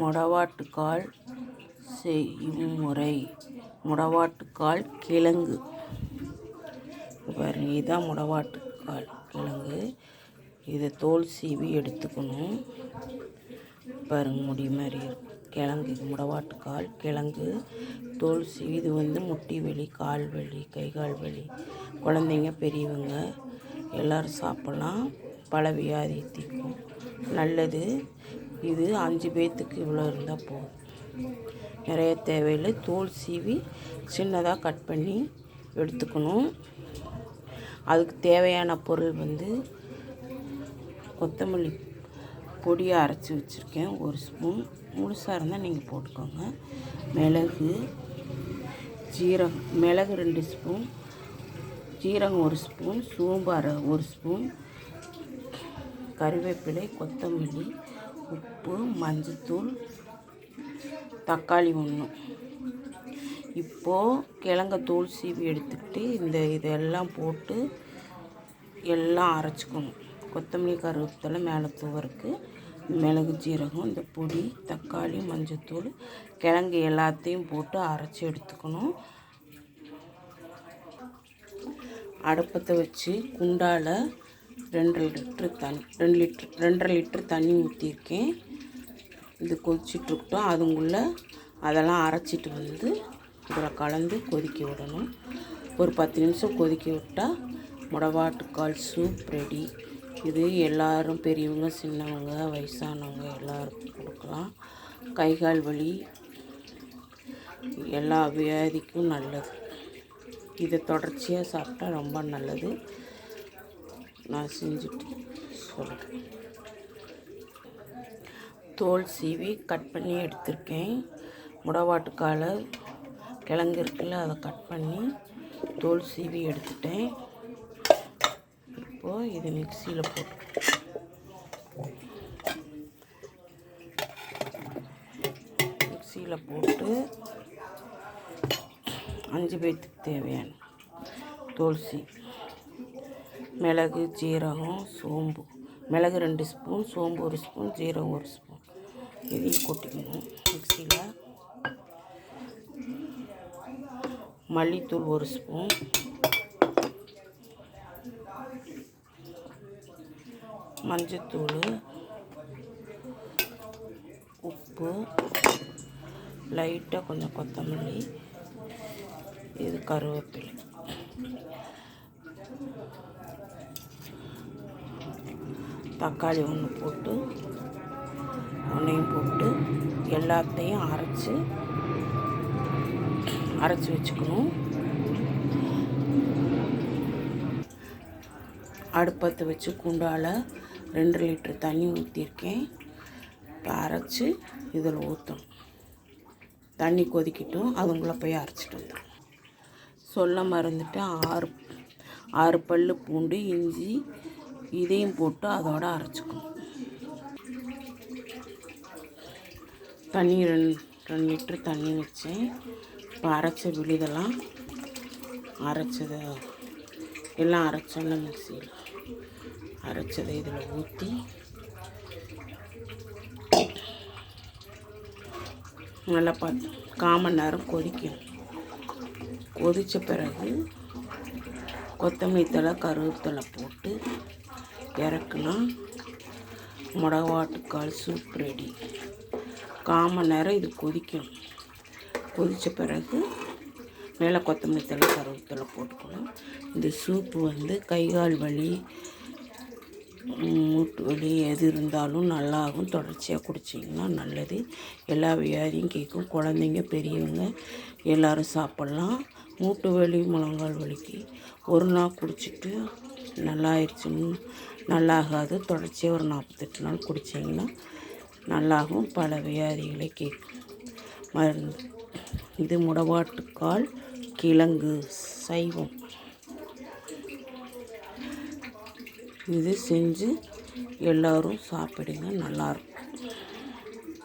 முடவாட்டுக்கால் செய்யும் முறை முடவாட்டுக்கால் கிழங்கு. பாருங்க இதுதான் முடவாட்டுக்கால் கிழங்கு. இதை தோல் சீவி எடுத்துக்கணும். பாருங்க முடி மாதிரி இருக்கும் கிழங்கு இது முடவாட்டுக்கால் கிழங்கு. தோல் சீவி இது வந்து முட்டி வலி கால் வலி கை கால் வலி. குழந்தைங்க பெரியவங்க எல்லோரும் சாப்பிட்லாம். பல வியாதி தீர்க்கும். நல்லது. இது அஞ்சு பேர்த்துக்கு இவ்வளோ இருந்தால் போதும். நிறைய தேவையில்லை. தோல் சீவி சின்னதாக கட் பண்ணி எடுத்துக்கணும். அதுக்கு தேவையான பொருள் வந்து கொத்தமல்லி பொடியை அரைச்சி வச்சுருக்கேன். ஒரு ஸ்பூன். முழுசாக இருந்தால் நீங்கள் போட்டுக்கோங்க. மிளகு ஜீரகம் மிளகு ரெண்டு ஸ்பூன். ஜீரகம் ஒரு ஸ்பூன். சோம்பு அரை ஒரு ஸ்பூன். கருவேப்பிலை கொத்தமல்லி உப்பு மஞ்சத்தூள் தக்காளி ஒன்று இப்போது கிழங்க தூள் சீவி எடுத்துக்கிட்டு இந்த இதெல்லாம் போட்டு எல்லாம் அரைச்சிக்கணும். கொத்தமல்லி கருவேப்பிலை மேலே தூவருக்கு மிளகு ஜீரகம் இந்த பொடி தக்காளி மஞ்சத்தூள் கிழங்கு எல்லாத்தையும் போட்டு அரைச்சி எடுத்துக்கணும். அடுப்பத்தை வச்சு குண்டால் ரெண்டரை லிட்ரு தண்ணி ரெண்டு லிட்ரு ரெண்டரை லிட்ரு தண்ணி ஊற்றிருக்கேன் இது கொதிச்சிட்ருக்கட்டும். அதுங்குள்ளே அதெல்லாம் அரைச்சிட்டு வந்து இதில் கலந்து கொதிக்க விடணும். ஒரு பத்து நிமிஷம் கொதிக்க விட்டால் முடவாட்டுக்கால் சூப் ரெடி இது எல்லோரும் பெரியவங்க சின்னவங்க வயசானவங்க எல்லாருக்கும் கொடுக்கலாம். கை கால் வலி எல்லா வியாதிக்கும் நல்லது. இதை தொடர்ச்சியாக சாப்பிட்டா ரொம்ப நல்லது. நான் செஞ்சுட்டு சொல்கிறேன் தோல் சீவி கட் பண்ணி எடுத்திருக்கேன். முடவாட்டுக்கால கிழங்கு இருக்குல்ல அதை கட் பண்ணி தோல் சீவி எடுத்துட்டேன். இப்போது இது மிக்சியில் போட்டு மிக்சியில் போட்டு அஞ்சு பேர்த்துக்கு தேவையான தோல் சீவி மிளகு ஜீரகம் சோம்பு. மிளகு ரெண்டு ஸ்பூன் சோம்பு ஒரு ஸ்பூன் ஜீரகம் ஒரு ஸ்பூன். இதையும் கொட்டிக்கணும். மிக்சியில் மல்லித்தூள் ஒரு ஸ்பூன். மஞ்சத்தூள். உப்பு. லைட்டாக கொஞ்சம் கொத்தமல்லி. இது கருவேப்பிலை. தக்காளி ஒன்று போட்டு ஒன்றையும் போட்டு எல்லாத்தையும் அரைச்சி அரைச்சி வச்சுக்கணும். அடுப்பத்தை வச்சு குண்டால் ரெண்டு லிட்டர் தண்ணி ஊற்றிருக்கேன் இப்போ அரைச்சி இதில் ஊற்றணும் தண்ணி கொதிக்கிட்டும் அதுங்களை போய் அரைச்சிட்டு வந்துடும் சொல்ல மறந்துட்டு ஆறு ஆறு பல் பூண்டு இஞ்சி இதையும் போட்டு அதோட அரைச்சிக்கணும். தண்ணி ரெண்டு ரெண்டு லிட்ரு தண்ணி வச்சேன். இப்போ அரைச்ச விழுதெல்லாம் அரைச்சதை எல்லாம் அரைச்சோன்னு மிக்சியில். அரைச்சதை இதில் ஊற்றி நல்லா பார்த்து காமன் நேரம் கொதிக்கும் கொதித்த பிறகு கொத்தமல்லி தழை கருவேப்பிலை போட்டு இறக்கலாம் முடவாட்டுக்கால் சூப் ரெடி காம நேரம் இது கொதிக்கும் கொதித்த பிறகு மேலே கொத்தமல்லி தழை கருவேப்பிலை போட்டுக்கணும். இந்த சூப்பு வந்து கைகால் வலி மூட்டு வலி எது இருந்தாலும் நல்லாகும். தொடர்ச்சியாக குடிச்சிங்கன்னா நல்லது. எல்லா வியாதியும் கேட்கும். குழந்தைங்க பெரியவங்க எல்லோரும் சாப்பிட்லாம். மூட்டு வலி முழங்கால் வலிக்கு. ஒரு நாள் குடிச்சிட்டு நல்லாயிருச்சுன்னு நல்லாகாது. தொடர்ச்சியாக ஒரு நாற்பத்தெட்டு நாள் குடிச்சிங்கன்னா நல்லாகும். பல வியாதிகளை கேட்கும் மருந்து இது முடவாட்டுக்கால் கிழங்கு சைவம். இது செஞ்சு எல்லோரும் சாப்பிடுங்க. நல்லாயிருக்கும்